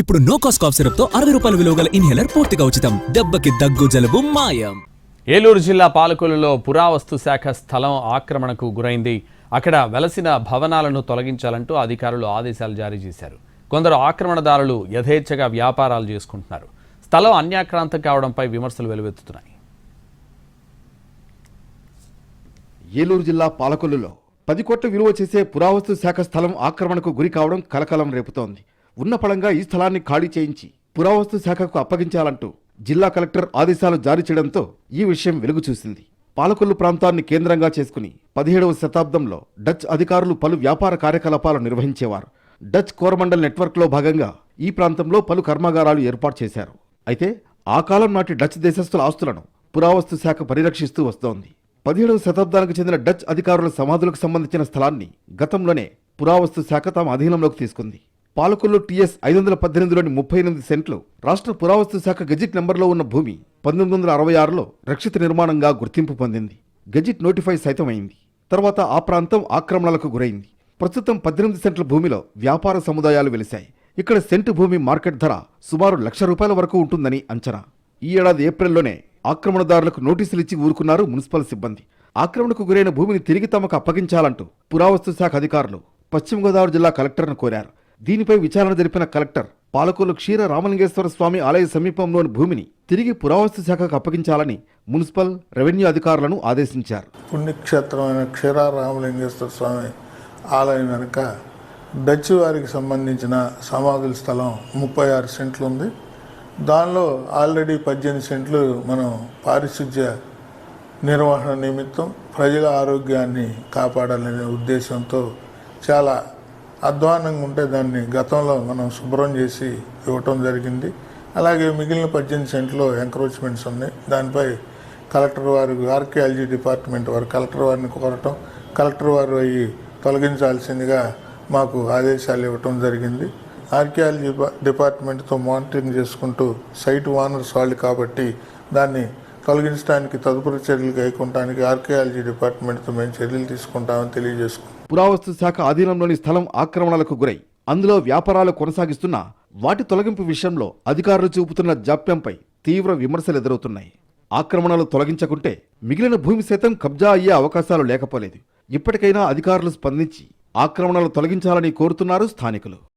ఇప్పుడు no cost cough సిరప్తో అరవై రూపాయల విలువ గల ఇన్హేలర్ పూర్తిగా ఉచితం. దెబ్బకి దగ్గు జలుబు మాయం. ఏలూరు జిల్లా పాలకొల్లులో పురావస్తు శాఖ స్థలం ఆక్రమణకు గురైంది. అక్కడ వెలసిన భవనాలను తొలగించాలంటూ అధికారులు ఆదేశాలు జారీ చేశారు. కొందరు ఆక్రమణదారులు యథేచ్ఛగా వ్యాపారాలు చేసుకుంటున్నారు. స్థలం అన్యాక్రాంతం కావడంపై విమర్శలు వెలువెత్తుతున్నాయి. ఏలూరు జిల్లా పాలకొల్లులో పది కోట్ల విలువ చేసే పురావస్తు శాఖ స్థలం ఆక్రమణకు గురి కావడం కలకలం రేపుతోంది. ఉన్న పడంగా ఈ స్థలాన్ని ఖాళీ చేయించి పురావస్తు శాఖకు అప్పగించాలంటూ జిల్లా కలెక్టర్ ఆదేశాలు జారీ చేయడంతో ఈ విషయం వెలుగు చూసింది పాలకొల్లు ప్రాంతాన్ని కేంద్రంగా చేసుకుని పదిహేడవ శతాబ్దంలో డచ్ అధికారులు పలు వ్యాపార కార్యకలాపాలు నిర్వహించేవారు. డచ్ కోరమండల్ నెట్వర్క్లో భాగంగా ఈ ప్రాంతంలో పలు కర్మాగారాలు ఏర్పాటు చేశారు. అయితే ఆ కాలం నాటి డచ్ దేశస్థుల ఆస్తులను పురావస్తు శాఖ పరిరక్షిస్తూ వస్తోంది. పదిహేడవ శతాబ్దానికి చెందిన డచ్ అధికారుల సమాధులకు సంబంధించిన స్థలాన్ని గతంలోనే పురావస్తు శాఖ తమ అధీనంలోకి తీసుకుంది. పాలకొల్లు టీఎస్ ఐదు వందల పద్దెనిమిదిలోని ముప్పై ఎనిమిది సెంట్లు రాష్ట్ర పురావస్తు శాఖ గెజిట్ నెంబర్లో ఉన్న భూమి పంతొమ్మిది వందల అరవై ఆరులో రక్షిత నిర్మాణంగా గుర్తింపు పొందింది. గెజిట్ నోటిఫై సైతమైంది. తర్వాత ఆ ప్రాంతం ఆక్రమణలకు గురైంది. ప్రస్తుతం పద్దెనిమిది సెంట్ల భూమిలో వ్యాపార సముదాయాలు వెలిశాయి. ఇక్కడ సెంటు భూమి మార్కెట్ ధర సుమారు లక్ష రూపాయల వరకు ఉంటుందని అంచనా. ఈ ఏడాది ఏప్రిల్లోనే ఆక్రమణదారులకు నోటీసులు ఇచ్చి ఊరుకున్నారు మున్సిపల్ సిబ్బంది. ఆక్రమణకు గురైన భూమిని తిరిగి తమకు అప్పగించాలంటూ పురావస్తు శాఖ అధికారులు పశ్చిమ గోదావరి జిల్లా కలెక్టర్ను కోరారు. దీనిపై విచారణ జరిపిన కలెక్టర్ పాలకొల్లు క్షీర రామలింగేశ్వర స్వామి ఆలయ సమీపంలోని భూమిని తిరిగి పురావస్తు శాఖకు అప్పగించాలని మున్సిపల్ రెవెన్యూ అధికారులను ఆదేశించారు. పుణ్యక్షేత్రమైన క్షీరారామలింగేశ్వర స్వామి ఆలయం వెనుక డచ్ వారికి సంబంధించిన సమాధుల స్థలం ముప్పై ఆరు సెంట్లు ఉంది. దానిలో ఆల్రెడీ పద్దెనిమిది సెంట్లు మనం పారిశుధ్య నిర్వహణ నిమిత్తం ప్రజల ఆరోగ్యాన్ని కాపాడాలనే ఉద్దేశంతో చాలా అధ్వానంగా ఉంటే దాన్ని గతంలో మనం శుభ్రం చేసి ఇవ్వటం జరిగింది. అలాగే మిగిలిన పద్దెనిమిది సెంట్లో ఎంక్రోచ్మెంట్స్ ఉన్నాయి. దానిపై కలెక్టర్ వారు ఆర్కియాలజీ డిపార్ట్మెంట్ వారు కలెక్టర్ వారిని కోరటం కలెక్టర్ వారు అవి తొలగించాల్సిందిగా మాకు ఆదేశాలు ఇవ్వటం జరిగింది. ఆర్కియాలజీ డిపార్ట్మెంట్తో మానిటరింగ్ చేసుకుంటూ సైట్ ఓనర్స్ వాళ్ళు కాబట్టి దాన్ని తొలగించడానికి తదుపరి చర్యలు కైకొనడానికి ఆర్కియాలజీ డిపార్ట్మెంట్తో మేము చర్యలు తీసుకుంటామని తెలియజేసుకుంటాం పురావస్తు శాఖ ఆధీనంలోని స్థలం ఆక్రమణలకు గురై అందులో వ్యాపారాలు కొనసాగిస్తున్న వాటి తొలగింపు విషయంలో అధికారులు చూపుతున్న జాప్యంపై తీవ్ర విమర్శలు ఎదురవుతున్నాయి. ఆక్రమణలు తొలగించకుంటే మిగిలిన భూమి సైతం కబ్జా అయ్యే అవకాశాలు లేకపోలేదు. ఇప్పటికైనా అధికారులు స్పందించి ఆక్రమణలు తొలగించాలని కోరుతున్నారు స్థానికులు.